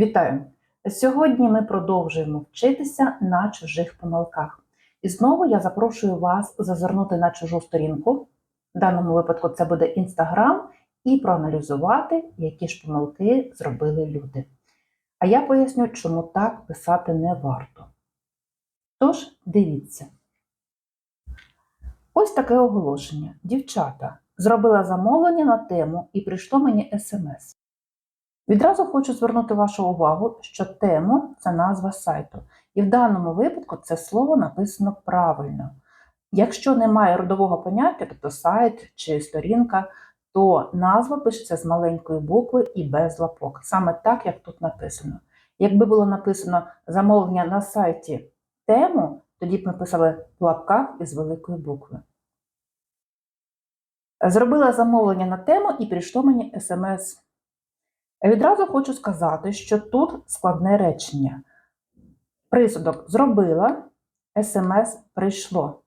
Вітаю! Сьогодні ми продовжуємо вчитися на чужих помилках. І знову я запрошую вас зазирнути на чужу сторінку. В даному випадку це буде Інстаграм, і проаналізувати, які ж помилки зробили люди. А я поясню, чому так писати не варто. Тож, дивіться. Ось таке оголошення. Дівчата, зробила замовлення на тему і прийшло мені смс. Відразу хочу звернути вашу увагу, що тему це назва сайту. І в даному випадку це слово написано правильно. Якщо немає родового поняття, тобто сайт чи сторінка, то назва пишеться з маленької букви і без лапок, саме так, як тут написано. Якби було написано замовлення на сайті тему, тоді б ми писали в лапках із великої букви. Зробила замовлення на тему і прийшло мені смс. Відразу хочу сказати, що тут складне речення. Присудок зробила, смс прийшло.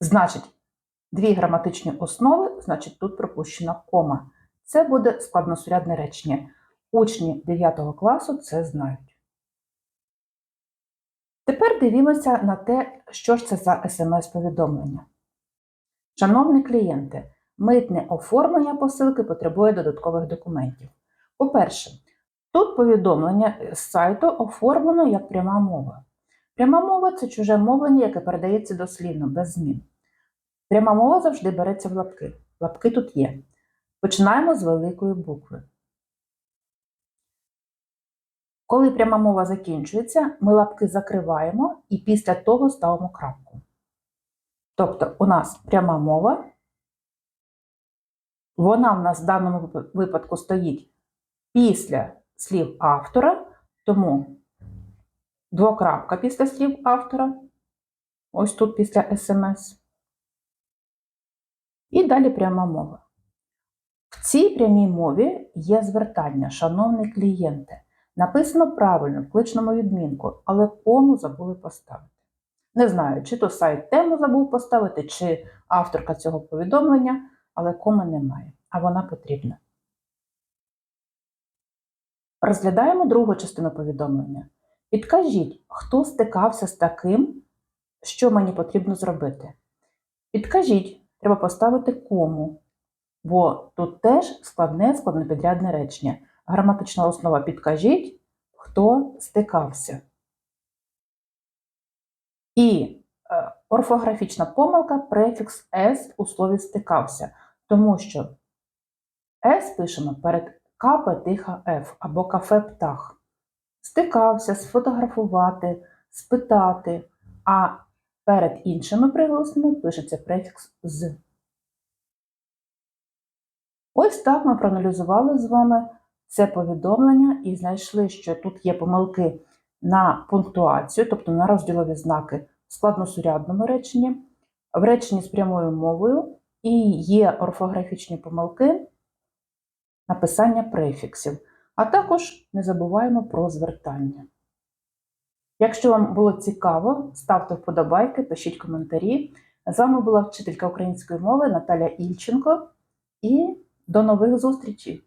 Значить, дві граматичні основи, значить, тут пропущена кома. Це буде складносурядне речення. Учні 9 класу це знають. Тепер дивімося на те, що ж це за смс-повідомлення. Шановні клієнти, митне оформлення посилки потребує додаткових документів. По-перше, тут повідомлення з сайту оформлено як пряма мова. Пряма мова це чуже мовлення, яке передається дослівно, без змін. Пряма мова завжди береться в лапки. Лапки тут є. Починаємо з великої букви. Коли пряма мова закінчується, ми лапки закриваємо і після того ставимо крапку. Тобто, у нас пряма мова, вона в нас в даному випадку стоїть після слів автора, тому двокрапка після слів автора, ось тут після смс. І далі пряма мова. В цій прямій мові є звертання, шановні клієнти. Написано правильно в кличному відмінку, але кому забули поставити. Не знаю, чи то сайт тему забув поставити, чи авторка цього повідомлення, але коми немає, а вона потрібна. Розглядаємо другу частину повідомлення. Підкажіть, хто стикався з таким, що мені потрібно зробити. Підкажіть, треба поставити кому, бо тут теж складне складнопідрядне речення. Граматична основа підкажіть, хто стикався. І е, орфографічна помилка префікс S у слові стикався, тому що S пишемо перед КП тиха F або кафе птах. Стикався, сфотографувати, спитати, а перед іншими приголосними пишеться префікс з. Ось так ми проаналізували з вами це повідомлення і знайшли, що тут є помилки на пунктуацію, тобто на розділові знаки в складносурядному реченні, в реченні з прямою мовою, і є орфографічні помилки написання префіксів. А також не забуваємо про звертання. Якщо вам було цікаво, ставте вподобайки, пишіть коментарі. З вами була вчителька української мови Наталя Ільченко і до нових зустрічей!